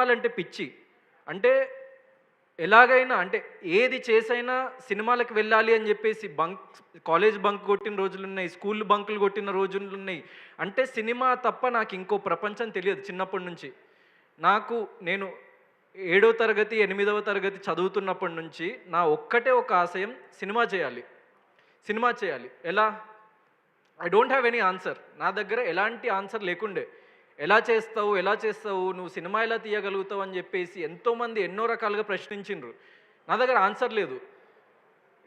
సినిమాలంటే పిచ్చి. అంటే ఎలాగైనా అంటే ఏది చేసైనా సినిమాలకు వెళ్ళాలి అని చెప్పేసి బంక్ కాలేజ్ బంక్ కొట్టిన రోజులు ఉన్నాయి స్కూల్ బంకులు కొట్టిన రోజులు ఉన్నాయి అంటే సినిమా తప్ప నాకు ఇంకో ప్రపంచం తెలియదు చిన్నప్పటి నుంచి. నాకు నేను ఏడో తరగతి ఎనిమిదవ తరగతి చదువుతున్నప్పటి నుంచి నా ఒక్కటే ఒక ఆశయం సినిమా చేయాలి. సినిమా చేయాలి. ఎలా? I don't have any answer నా దగ్గర ఎలాంటి ఆన్సర్ లేకుండే. ఎలా చేస్తావు ఎలా చేస్తావు నువ్వు సినిమా ఎలా తీయగలుగుతావు అని చెప్పేసి ఎంతోమంది ఎన్నో రకాలుగా ప్రశ్నించిండ్రు. నా దగ్గర ఆన్సర్ లేదు.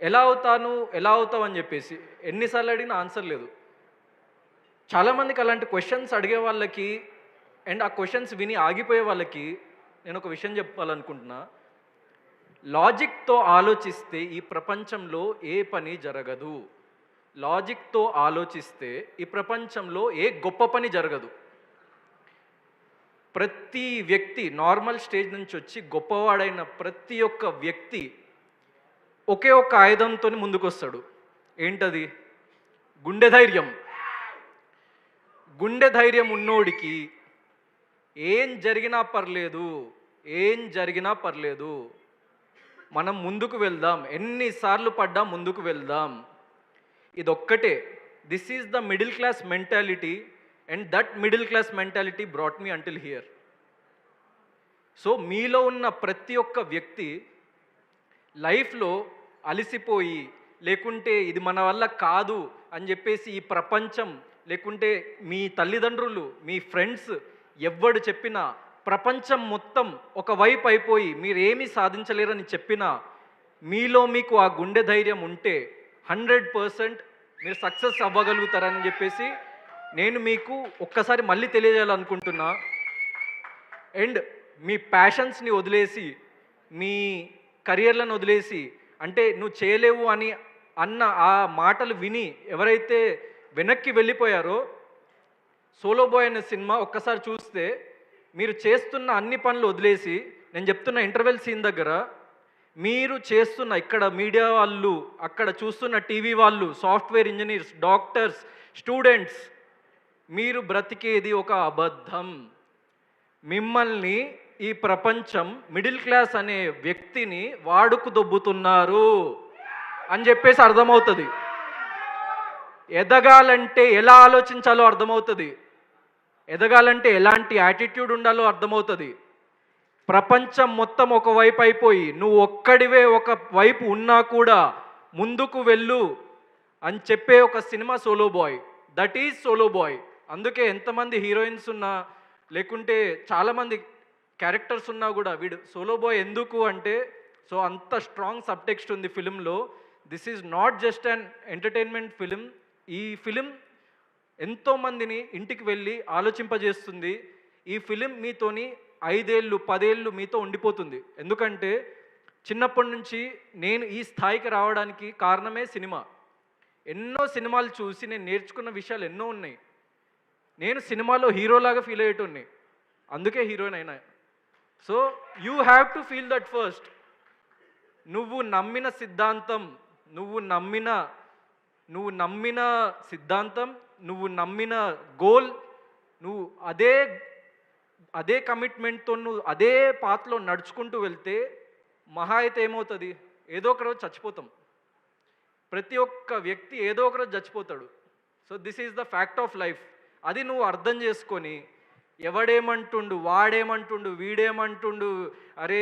ఎలా అవుతాను ఎలా అవుతావు అని చెప్పేసి ఎన్నిసార్లు అడిగినా ఆన్సర్ లేదు. చాలామందికి అలాంటి క్వశ్చన్స్ అడిగే వాళ్ళకి అండ్ ఆ క్వశ్చన్స్ విని ఆగిపోయే వాళ్ళకి నేను ఒక విషయం చెప్పాలనుకుంటున్నా. లాజిక్తో ఆలోచిస్తే ఈ ప్రపంచంలో ఏ పని జరగదు. లాజిక్తో ఆలోచిస్తే ఈ ప్రపంచంలో ఏ గొప్ప పని జరగదు. ప్రతి వ్యక్తి నార్మల్ స్టేజ్ నుంచి వచ్చి గొప్పవాడైన ప్రతి ఒక్క వ్యక్తి ఒకే ఒక్క ఆయుధంతో ముందుకొస్తాడు. ఏంటది? గుండె ధైర్యం. గుండె ధైర్యం ఉన్నోడికి ఏం జరిగినా పర్లేదు ఏం జరిగినా పర్లేదు. మనం ముందుకు వెళ్దాం ఎన్నిసార్లు పడ్డా ముందుకు వెళ్దాం. ఇదొక్కటే. This is the middle class mentality and that middle class mentality brought me until here so మీలో ఉన్న ప్రతి ఒక్క వ్యక్తి లైఫ్లో అలసిపోయి లేకుంటే ఇది మన వల్ల కాదు అని చెప్పేసి ఈ ప్రపంచం లేకుంటే మీ తల్లిదండ్రులు మీ ఫ్రెండ్స్ ఎవ్వడు చెప్పినా ప్రపంచం మొత్తం ఒకవైపు అయిపోయి మీరేమీ సాధించలేరని చెప్పినా మీలో మీకు ఆ గుండె ధైర్యం ఉంటే హండ్రెడ్ పర్సెంట్ మీరు సక్సెస్ అవ్వగలుగుతారని చెప్పేసి నేను మీకు ఒక్కసారి మళ్ళీ తెలియజేయాలనుకుంటున్నా. అండ్ మీ ప్యాషన్స్ని వదిలేసి మీ కెరియర్లను వదిలేసి అంటే నువ్వు చేయలేవు అని అన్న ఆ మాటలు విని ఎవరైతే వెనక్కి వెళ్ళిపోయారో సోలో బాయ్ అనే సినిమా ఒక్కసారి చూస్తే మీరు చేస్తున్న అన్ని పనులు వదిలేసి నేను చెప్తున్న ఇంటర్వెల్ సీన్ దగ్గర మీరు చేస్తున్న ఇక్కడ మీడియా వాళ్ళు అక్కడ చూస్తున్న టీవీ వాళ్ళు సాఫ్ట్వేర్ ఇంజనీర్స్ డాక్టర్స్ స్టూడెంట్స్ మీరు బ్రతికేది ఒక అబద్ధం. మిమ్మల్ని ఈ ప్రపంచం మిడిల్ క్లాస్ అనే వ్యక్తిని వాడుకు దొబ్బుతున్నారు అని చెప్పేసి అర్థమవుతుంది. ఎదగాలంటే ఎలా ఆలోచించాలో అర్థమవుతుంది. ఎదగాలంటే ఎలాంటి యాటిట్యూడ్ ఉండాలో అర్థమవుతుంది. ప్రపంచం మొత్తం ఒక వైపు అయిపోయి నువ్వు ఒక్కడివే ఒక వైపు ఉన్నా కూడా ముందుకు వెళ్ళు అని చెప్పే ఒక cinema solo boy. That is solo boy. అందుకే ఎంతమంది హీరోయిన్స్ ఉన్నా లేకుంటే చాలామంది క్యారెక్టర్స్ ఉన్నా కూడా వీడు సోలో బాయ్ ఎందుకు అంటే సో అంత స్ట్రాంగ్ సబ్టెక్స్ట్ ఉంది ఫిలింలో. This is not just an entertainment film ఈ ఫిలిం ఎంతోమందిని ఇంటికి వెళ్ళి ఆలోచింపజేస్తుంది. ఈ ఫిలిం మీతోని ఐదేళ్ళు పదేళ్ళు మీతో ఉండిపోతుంది. ఎందుకంటే చిన్నప్పటి నుంచి నేను ఈ స్థాయికి రావడానికి కారణమే సినిమా. ఎన్నో సినిమాలు చూసి నేను నేర్చుకున్న విషయాలు ఎన్నో ఉన్నాయి. నేను సినిమాలో హీరోలాగా ఫీల్ అయ్యేటోని అందుకే హీరోయిన్ అయినా. So you have to feel that first. నువ్వు నమ్మిన సిద్ధాంతం నువ్వు నమ్మిన నువ్వు నమ్మిన సిద్ధాంతం నువ్వు నమ్మిన గోల్ నువ్వు అదే అదే కమిట్మెంట్తో నువ్వు అదే పాత్రలో నడుచుకుంటూ వెళ్తే మహా అయితే ఏమవుతుంది? ఏదో ఒక రోజు చచ్చిపోతాం. ప్రతి ఒక్క వ్యక్తి ఏదో ఒక రోజు చచ్చిపోతాడు. So this is the fact of life. అది నువ్వు అర్థం చేసుకొని ఎవడేమంటుండు వాడేమంటుండు వీడేమంటుండు అరే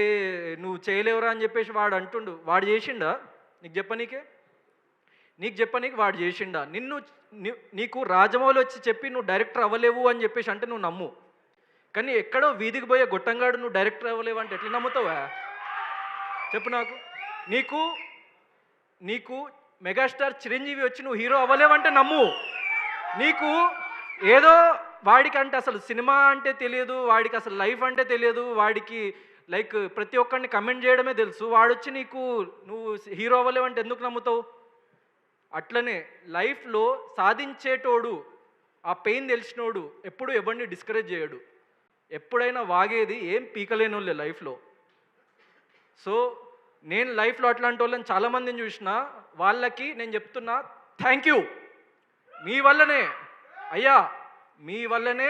నువ్వు చేయలేవురా అని చెప్పేసి వాడు అంటుండు. వాడు చేసిండా? నీకు చెప్పనీకే నీకు? చెప్పనీకి వాడు చేసిండా? నిన్ను నీకు రాజమౌళి వచ్చి చెప్పి నువ్వు డైరెక్టర్ అవ్వలేవు అని చెప్పేసి అంటే నువ్వు నమ్ము. కానీ ఎక్కడో వీధికి పోయే గొట్టంగాడు నువ్వు డైరెక్టర్ అవ్వలేవు అంటే ఎట్లా నమ్ముతావా? చెప్పు నాకు. నీకు నీకు మెగాస్టార్ చిరంజీవి వచ్చి నువ్వు హీరో అవ్వలేవంటే నమ్ము. నీకు ఏదో వాడికి అంటే అసలు సినిమా అంటే తెలియదు వాడికి అసలు లైఫ్ అంటే తెలియదు వాడికి లైక్ ప్రతి ఒక్కరిని కమెంట్ చేయడమే తెలుసు. వాడొచ్చి నీకు నువ్వు హీరో అవ్వలేవంటే ఎందుకు నమ్ముతావు? అట్లనే లైఫ్లో సాధించేటోడు ఆ పెయిన్ తెలిసినోడు ఎప్పుడు ఎవరిని డిస్కరేజ్ చేయడు. ఎప్పుడైనా వాగేది ఏం పీకలేని వాళ్ళే లైఫ్లో. సో నేను లైఫ్లో అట్లాంటి వాళ్ళని చాలామందిని చూసిన వాళ్ళకి నేను చెప్తున్నా థ్యాంక్ యూ. మీ వల్లనే అయ్యా మీ వల్లనే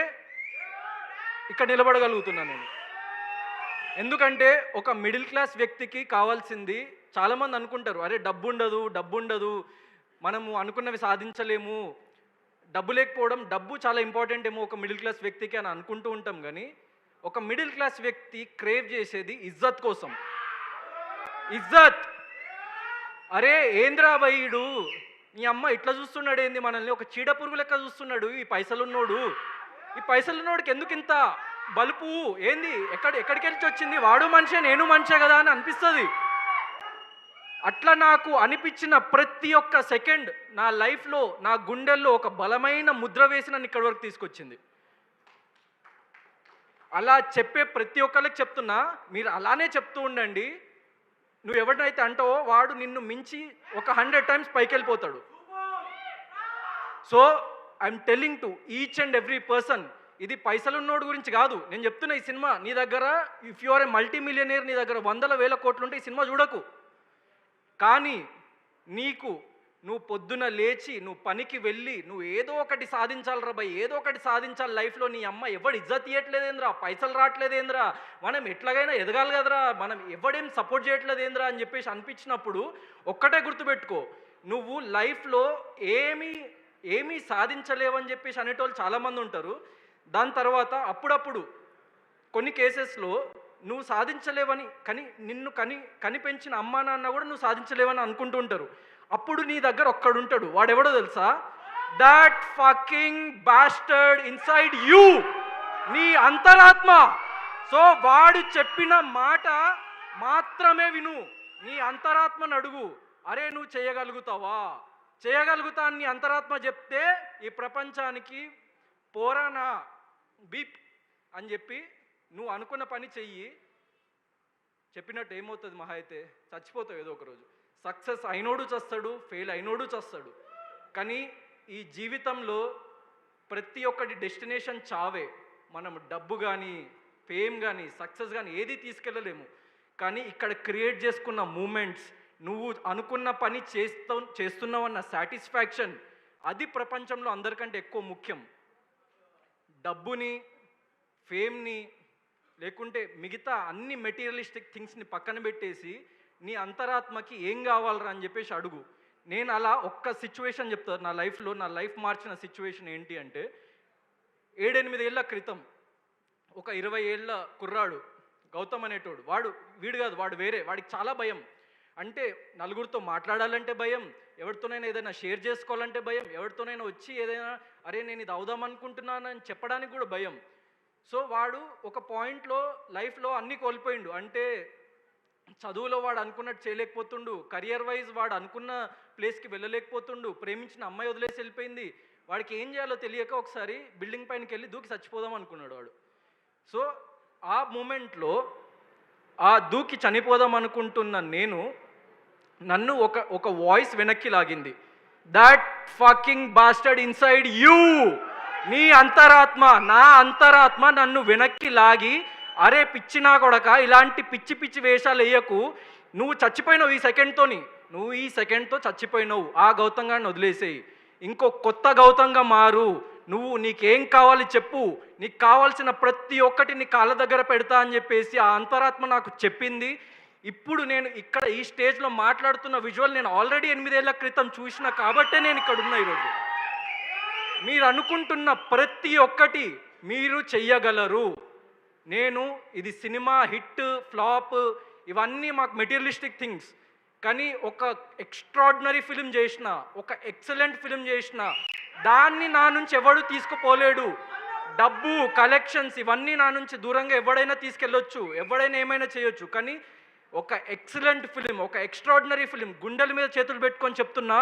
ఇక్కడ నిలబడగలుగుతున్నా నేను. ఎందుకంటే ఒక మిడిల్ క్లాస్ వ్యక్తికి కావాల్సింది చాలామంది అనుకుంటారు అరే డబ్బు ఉండదు డబ్బు ఉండదు మనము అనుకున్నవి సాధించలేము. డబ్బు లేకపోవడం డబ్బు చాలా ఇంపార్టెంట్ ఏమో ఒక మిడిల్ క్లాస్ వ్యక్తికి అని అనుకుంటూ ఉంటాం కానీ ఒక మిడిల్ క్లాస్ వ్యక్తి క్రేవ్ చేసేది ఇజ్జత్ కోసం. ఇజ్జత్! అరే ఏంద్రా నీ అమ్మ ఇట్లా చూస్తున్నాడు ఏంది మనల్ని ఒక చీడ పురుగు లెక్క చూస్తున్నాడు. ఈ పైసలున్నోడు. ఈ పైసలున్నోడికి ఎందుకు ఇంత బలుపు? ఏంది? ఎక్కడ ఎక్కడికి వెళ్ళి వచ్చింది? వాడు మనిషే నేను మనిషే కదా అని అనిపిస్తుంది. అట్లా నాకు అనిపించిన ప్రతి ఒక్క సెకండ్ నా లైఫ్లో నా గుండెల్లో ఒక బలమైన ముద్ర వేసి నన్ను ఇక్కడి వరకు తీసుకొచ్చింది. అలా చెప్పే ప్రతి ఒక్కరికి చెప్తున్నా. మీరు అలానే చెప్తూ ఉండండి. నువ్వు ఎవరినైతే అంటావో వాడు నిన్ను మించి ఒక హండ్రెడ్ టైమ్స్ పైకి వెళ్ళిపోతాడు so I'm telling to each and every person ఇది పైసలున్నోడు గురించి కాదు. నేను చెప్తున్నా ఈ సినిమా నీ దగ్గర if you are a multi millionaire నీ దగ్గర వందల వేల కోట్లు ఉంటే ఈ సినిమా చూడకు. కానీ నీకు నువ్వు పొద్దున లేచి నువ్వు పనికి వెళ్ళి నువ్వు ఏదో ఒకటి సాధించాలి రా భయ్ ఏదో ఒకటి సాధించాలి లైఫ్లో నీ అమ్మ ఎవడు ఇజ్జత్ ఇవ్వట్లేదేంద్రా పైసలు రావట్లేదేంద్రా మనం ఎట్లాగైనా ఎదగాలి కదరా మనం ఎవడేం సపోర్ట్ చేయట్లేదేంద్రా అని చెప్పేసి అనిపించినప్పుడు ఒక్కటే గుర్తుపెట్టుకో నువ్వు లైఫ్లో ఏమీ ఏమీ సాధించలేవని చెప్పేసి అనేటోళ్ళు చాలామంది ఉంటారు. దాని తర్వాత అప్పుడప్పుడు కొన్ని కేసెస్లో నువ్వు సాధించలేవని కని నిన్ను కని కనిపెంచిన అమ్మా నాన్న కూడా నువ్వు సాధించలేవని అనుకుంటూ ఉంటారు. అప్పుడు నీ దగ్గర ఒక్కడుంటాడు. వాడెవడో తెలుసా? That fucking bastard inside you నీ అంతరాత్మ. సో వాడు చెప్పిన మాట మాత్రమే విను. నీ అంతరాత్మను అడుగు. అరే నువ్వు చేయగలుగుతావా? చేయగలుగుతా అని నీ అంతరాత్మ చెప్తే ఈ ప్రపంచానికి పోరానా? బీప్ అని చెప్పి నువ్వు అనుకున్న పని చెయ్యి. చెప్పినట్టు ఏమవుతుంది మహా అయితే? చచ్చిపోతావు ఏదో ఒక రోజు. సక్సెస్ అయినోడు చస్తాడు ఫెయిల్ అయినోడు చస్తాడు. కానీ ఈ జీవితంలో ప్రతి ఒక్కటి డెస్టినేషన్ చావే. మనం డబ్బు కానీ ఫేమ్ కానీ సక్సెస్ కానీ ఏది తీసుకెళ్ళలేము. కానీ ఇక్కడ క్రియేట్ చేసుకున్న మూమెంట్స్ నువ్వు అనుకున్న పని చేస్తూ చేస్తున్నావన్న సాటిస్ఫాక్షన్ అది ప్రపంచంలో అందరికంటే ఎక్కువ ముఖ్యం. డబ్బుని ఫేమ్ని లేకుంటే మిగతా అన్ని మెటీరియలిస్టిక్ థింగ్స్ని పక్కన పెట్టేసి నీ అంతరాత్మకి ఏం కావాలరా అని చెప్పేసి అడుగు. నేను అలా ఒక్క సిచ్యువేషన్ చెప్తాను నా లైఫ్లో నా లైఫ్ మార్చిన సిచ్యువేషన్ ఏంటి అంటే ఏడెనిమిదేళ్ళ క్రితం ఒక ఇరవై ఏళ్ళ కుర్రాడు గౌతమ్ అనేటోడు వాడు వీడు కాదు వాడు వేరే వాడికి చాలా భయం. అంటే నలుగురితో మాట్లాడాలంటే భయం ఎవరితోనైనా ఏదైనా షేర్ చేసుకోవాలంటే భయం ఎవరితోనైనా వచ్చి ఏదైనా అరే నేను ఇది అవుదాం అనుకుంటున్నానని చెప్పడానికి కూడా భయం. సో వాడు ఒక పాయింట్లో లైఫ్లో అన్నీ కోల్పోయిండు. అంటే చదువులో వాడు అనుకున్నట్టు చేయలేకపోతుండు కెరియర్ వైజ్ వాడు అనుకున్న ప్లేస్కి వెళ్ళలేకపోతుండు ప్రేమించిన అమ్మాయి వదిలేసి వెళ్ళిపోయింది. వాడికి ఏం చేయాలో తెలియక ఒకసారి బిల్డింగ్ పైనకి వెళ్ళి దూకి చచ్చిపోదాం అనుకున్నాడు వాడు. సో ఆ మూమెంట్లో ఆ దూకి చనిపోదాం అనుకుంటున్న నేను నన్ను ఒక ఒక వాయిస్ వెనక్కి లాగింది. That fucking bastard inside you నీ అంతరాత్మ నా అంతరాత్మ నన్ను వెనక్కి లాగి అరే పిచ్చినా కొడక ఇలాంటి పిచ్చి పిచ్చి వేషాలు వేయకు. నువ్వు చచ్చిపోయినావు ఈ సెకండ్తోని నువ్వు ఈ సెకండ్తో చచ్చిపోయినావు. ఆ గౌతమ్ గారిని వదిలేసేయి. ఇంకో కొత్త గౌతంగా మారు. నువ్వు నీకేం కావాలి చెప్పు. నీకు కావాల్సిన ప్రతి ఒక్కటి నీ కాళ్ళ దగ్గర పెడతా అని చెప్పేసి ఆ అంతరాత్మ నాకు చెప్పింది. ఇప్పుడు నేను ఇక్కడ ఈ స్టేజ్లో మాట్లాడుతున్న విజువల్ నేను ఆల్రెడీ ఎనిమిదేళ్ళ క్రితం చూసిన కాబట్టే నేను ఇక్కడ ఉన్నా ఈరోజు. మీరు అనుకుంటున్న ప్రతి ఒక్కటి మీరు చెయ్యగలరు. నేను ఇది సినిమా హిట్ ఫ్లాప్ ఇవన్నీ మాకు మెటీరియలిస్టిక్ థింగ్స్. కానీ ఒక ఎక్స్ట్రాడినరీ ఫిలిం చేసిన ఒక ఎక్సలెంట్ ఫిలిం చేసిన దాన్ని నా నుంచి ఎవడు తీసుకుపోలేడు. డబ్బు కలెక్షన్స్ ఇవన్నీ నా నుంచి దూరంగా ఎవడైనా తీసుకెళ్ళొచ్చు ఎవడైనా ఏమైనా చేయొచ్చు. కానీ ఒక ఎక్సలెంట్ ఫిలిం ఒక ఎక్స్ట్రాడినరీ ఫిలిం గుండెల మీద చేతులు పెట్టుకొని చెప్తున్నా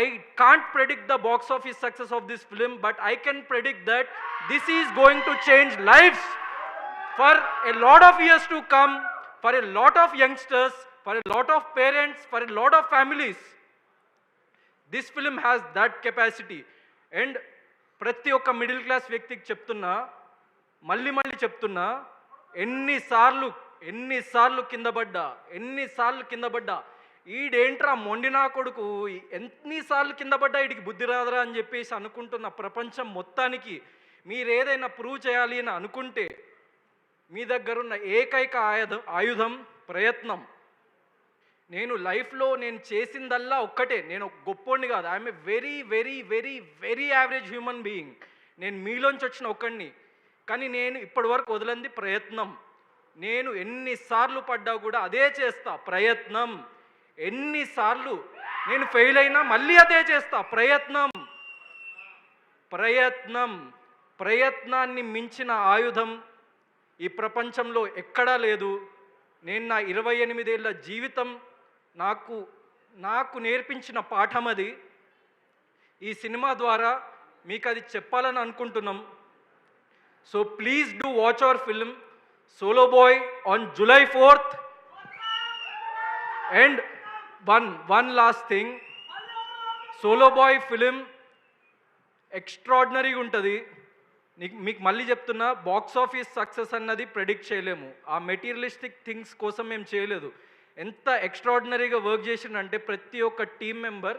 I can't predict the box office success of this film but I can predict that this is going to change lifes. For a lot of years to come, for a lot of youngsters, for a lot of parents, for a lot of families. This film has that capacity and ప్రతి ఒక్క middle class వ్యక్తికి చెప్తున్నా మళ్ళీ మళ్ళీ చెప్తున్నా ఎన్నిసార్లు ఎన్నిసార్లు కింద పడ్డా ఎన్నిసార్లు కింద పడ్డా ఈడేంట్రా మొండినా కొడుకు ఎన్నిసార్లు కింద పడ్డా వీడికి బుద్ధి రాదురా అని చెప్పేసి అనుకుంటున్న ప్రపంచం మొత్తానికి మీరు ఏదైనా ప్రూవ్ చేయాలి అని అనుకుంటే మీ దగ్గరున్న ఏకైక ఆయుధం ఆయుధం ప్రయత్నం. నేను లైఫ్లో నేను చేసిందల్లా ఒక్కటే. నేను గొప్పోడిని కాదు. I'm a very very very very average human being నేను మీలోంచి వచ్చిన ఒక్కడిని. కానీ నేను ఇప్పటి వరకు వదిలింది ప్రయత్నం. నేను ఎన్నిసార్లు పడ్డా కూడా అదే చేస్తా ప్రయత్నం. ఎన్నిసార్లు నేను ఫెయిల్ అయినా మళ్ళీ అదే చేస్తా ప్రయత్నం. ప్రయత్నం. ప్రయత్నాన్ని మించిన ఆయుధం ఈ ప్రపంచంలో ఎక్కడా లేదు. నేను నా ఇరవై ఎనిమిదేళ్ళ జీవితం నాకు నాకు నేర్పించిన పాఠం అది. ఈ సినిమా ద్వారా మీకు అది చెప్పాలని అనుకుంటున్నాం. So please do watch our film solo boy on July fourth. And one one last thing. Solo boy film ఎక్స్ట్రాడినరీగా ఉంటుంది. మీకు మళ్ళీ చెప్తున్నా బాక్స్ ఆఫీస్ సక్సెస్ అన్నది ప్రెడిక్ట్ చేయలేము. ఆ మెటీరియలిస్టిక్ థింగ్స్ కోసం మేము చేయలేదు. ఎంత ఎక్స్ట్రాడినరీగా వర్క్ చేసిండంటే ప్రతి ఒక్క team member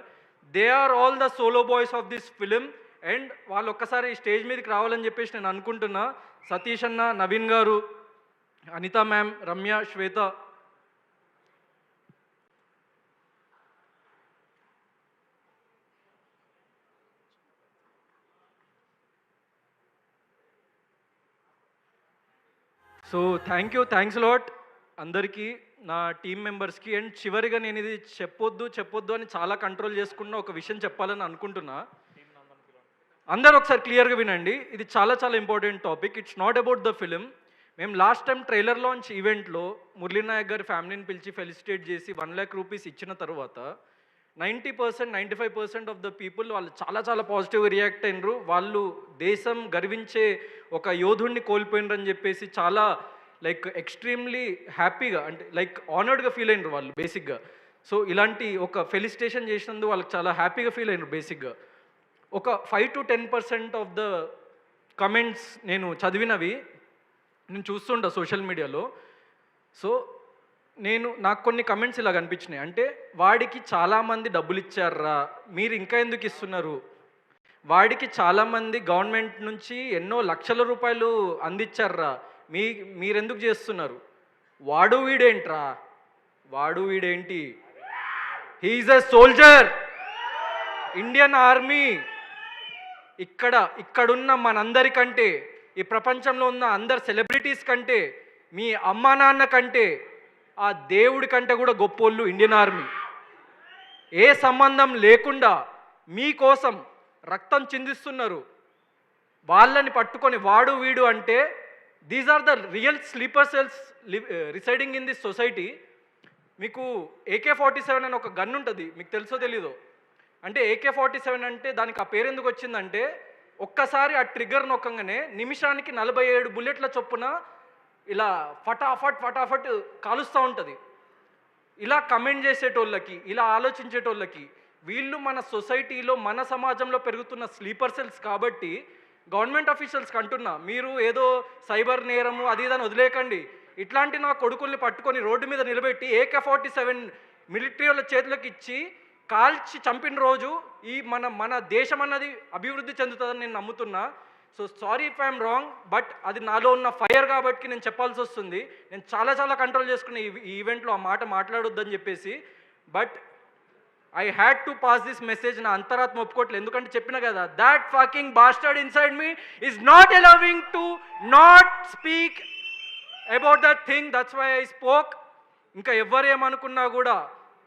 they are all the solo boys of this film and వాళ్ళు ఒక్కసారి స్టేజ్ మీదకి రావాలని చెప్పేసి నేను అనుకుంటున్నా. సతీష్ అన్న నవీన్ గారు Anitha ma'am Ramya Shweta so thank you thanks lot అందరికీ నా టీమ్ మెంబర్స్కి అండ్ చివరిగా నేను ఇది చెప్పొద్దు చెప్పొద్దు అని చాలా కంట్రోల్ చేసుకున్న ఒక విషయం చెప్పాలని అనుకుంటున్నా. అందరు ఒకసారి క్లియర్గా వినండి. ఇది చాలా చాలా important topic it's not about the film మేము లాస్ట్ టైం ట్రైలర్ లాంచ్ ఈవెంట్లో మురళీ నాయక్ గారి ఫ్యామిలీని పిలిచి ఫెలిసిటేట్ చేసి వన్ ల్యాక్ రూపీస్ ఇచ్చిన తర్వాత ninety percent ninety five percent of the people వాళ్ళు చాలా చాలా పాజిటివ్ రియాక్ట్ అయినరు. వాళ్ళు దేశం గర్వించే ఒక యోధుడిని కోల్పోయినరని చెప్పేసి చాలా లైక్ ఎక్స్ట్రీమ్లీ హ్యాపీగా అంటే లైక్ ఆనర్డ్గా ఫీల్ అయినరు వాళ్ళు బేసిక్గా సో ఇలాంటి ఒక ఫెలిసిటేషన్ చేసినందుకు వాళ్ళకి చాలా హ్యాపీగా ఫీల్ అయినరు బేసిక్గా ఒక five to ten percent of the comments నేను చదివినవి నేను చూస్తుంటా సోషల్ మీడియాలో సో నేను నాకు కొన్ని కమెంట్స్ ఇలా కనిపించినాయి. అంటే వాడికి చాలామంది డబ్బులు ఇచ్చారా మీరు ఇంకా ఎందుకు ఇస్తున్నారు? వాడికి చాలామంది గవర్నమెంట్ నుంచి ఎన్నో లక్షల రూపాయలు అందించారా మీ మీరెందుకు చేస్తున్నారు? వాడు వీడేంట్రా? వాడు వీడేంటి? He's a soldier Indian army ఇక్కడ ఇక్కడున్న మనందరికంటే ఈ ప్రపంచంలో ఉన్న అందరు సెలబ్రిటీస్ కంటే మీ అమ్మా నాన్న కంటే ఆ దేవుడి కంటే కూడా గొప్పోళ్ళు ఇండియన్ ఆర్మీ. ఏ సంబంధం లేకుండా మీకోసం రక్తం చిందిస్తున్నారు. వాళ్ళని పట్టుకొని వాడు వీడు అంటే these are the real sleeper cells residing in this society మీకు ఏకే ఫార్టీ సెవెన్ అని ఒక గన్ ఉంటుంది మీకు తెలుసో తెలీదో? అంటే ఏకే ఫార్టీ సెవెన్ అంటే దానికి ఆ పేరు ఎందుకు వచ్చిందంటే ఒక్కసారి ఆ ట్రిగ్గర్ నొక్కగానే నిమిషానికి నలభై ఏడు బుల్లెట్ల చొప్పున ఇలా ఫటాఫట్ ఫటాఫట్ కాలుస్తూ ఉంటుంది. ఇలా కమెంట్ చేసేటోళ్ళకి ఇలా ఆలోచించేటోళ్ళకి వీళ్ళు మన సొసైటీలో మన సమాజంలో పెరుగుతున్న స్లీపర్ సెల్స్ కాబట్టి గవర్నమెంట్ ఆఫీషియల్స్కి అంటున్నా మీరు ఏదో సైబర్ నేరము అది ఇదని వదిలేకండి. ఇట్లాంటి నా కొడుకుల్ని పట్టుకొని రోడ్డు మీద నిలబెట్టి ఏకే ఫార్టీ సెవెన్ మిలిటరీ వాళ్ళ చేతులకు ఇచ్చి కాల్చి చంపిన రోజు ఈ మన మన దేశం అన్నది అభివృద్ధి చెందుతుందని నేను నమ్ముతున్నా. So sorry if I'm wrong but అది నాలో ఉన్న ఫైర్ కాబట్టి నేను చెప్పాల్సి వస్తుంది. నేను చాలా చాలా కంట్రోల్ చేసుకునే ఈ ఈ ఈవెంట్లో ఆ మాట మాట్లాడొద్దని చెప్పేసి but I had to pass this message నా అంతరాత్మ ఒప్పుకోవట్లేదు. ఎందుకంటే చెప్పిన కదా that fucking bastard inside me is not allowing to not speak about that thing that's why I spoke ఇంకా ఎవరేమనుకున్నా కూడా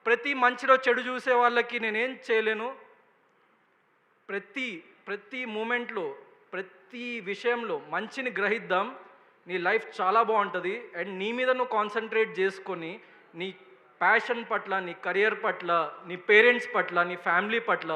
ప్రతి మంచిలో చెడు చూసే వాళ్ళకి నేనేం చేయలేను. ప్రతి ప్రతి మూమెంట్లో ప్రతి విషయంలో మంచిని గ్రహిద్దాం. నీ లైఫ్ చాలా బాగుంటుంది. అండ్ నీ మీద నువ్వు కాన్సన్ట్రేట్ చేసుకొని నీ ప్యాషన్ పట్ల నీ కెరియర్ పట్ల నీ పేరెంట్స్ పట్ల నీ ఫ్యామిలీ పట్ల